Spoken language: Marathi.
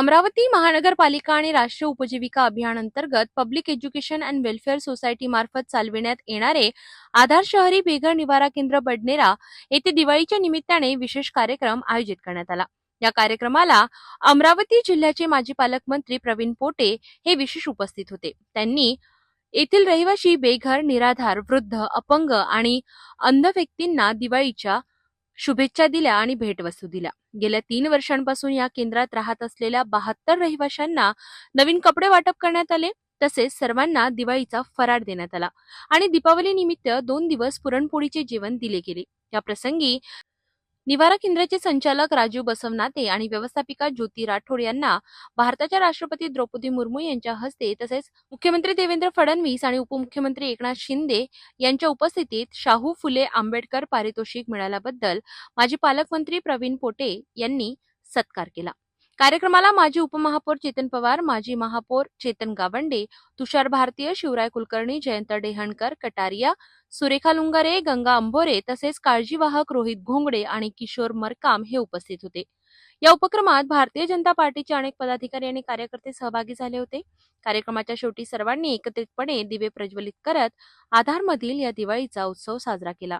अमरावती महानगरपालिका आणि राष्ट्रीय उपजीविका अभियान अंतर्गत public education and welfare society मार्फत चालविण्यात येणारे आधार शहरी बेघर निवारा केंद्र बडनेरा येथे दिवाळीच्या निमित्ताने विशेष कार्यक्रम आयोजित करण्यात आला. या कार्यक्रमाला अमरावती जिल्ह्याचे माजी पालकमंत्री प्रवीण पोटे हे विशेष उपस्थित होते. त्यांनी येथील रहिवाशी बेघर निराधार वृद्ध अपंग आणि अंध व्यक्तींना दिवाळीच्या शुभेच्छा दिल्या आणि भेटवस्तू दिल्या. गेल्या तीन वर्षांपासून या केंद्रात राहत असलेल्या बहात्तर रहिवाशांना नवीन कपडे वाटप करण्यात आले तसेच सर्वांना दिवाळीचा फराळ देण्यात आला आणि दीपावली निमित्त दोन दिवस पुरणपोळीचे जेवण दिले गेले. या प्रसंगी निवारा केंद्राचे संचालक राजीव बसवनाते आणि व्यवस्थापिका ज्योती राठोड यांना भारताच्या राष्ट्रपती द्रौपदी मुर्मू यांच्या हस्ते तसेच मुख्यमंत्री देवेंद्र फडणवीस आणि उपमुख्यमंत्री एकनाथ शिंदे यांच्या उपस्थितीत शाहू फुले आंबेडकर पारितोषिक मिळाल्याबद्दल माजी पालकमंत्री प्रवीण पोटे यांनी सत्कार केला. कार्यक्रमाला माजी उपमहापौर चेतन पवार माजी महापौर चेतन गावंडे तुषार भारतीय शिवराय कुलकर्णी जयंत डेहणकर कटारिया सुरेखा लुंगारे गंगा अंभोरे तसेच काळजीवाहक रोहित घोंगडे आणि किशोर मरकाम हे उपस्थित होते. या उपक्रमात भारतीय जनता पार्टीचे अनेक पदाधिकारी आणि कार्यकर्ते सहभागी झाले होते. कार्यक्रमाच्या शेवटी सर्वांनी एकत्रितपणे दिवे प्रज्वलित करत आधारमधील या दिवाळीचा उत्सव साजरा केला.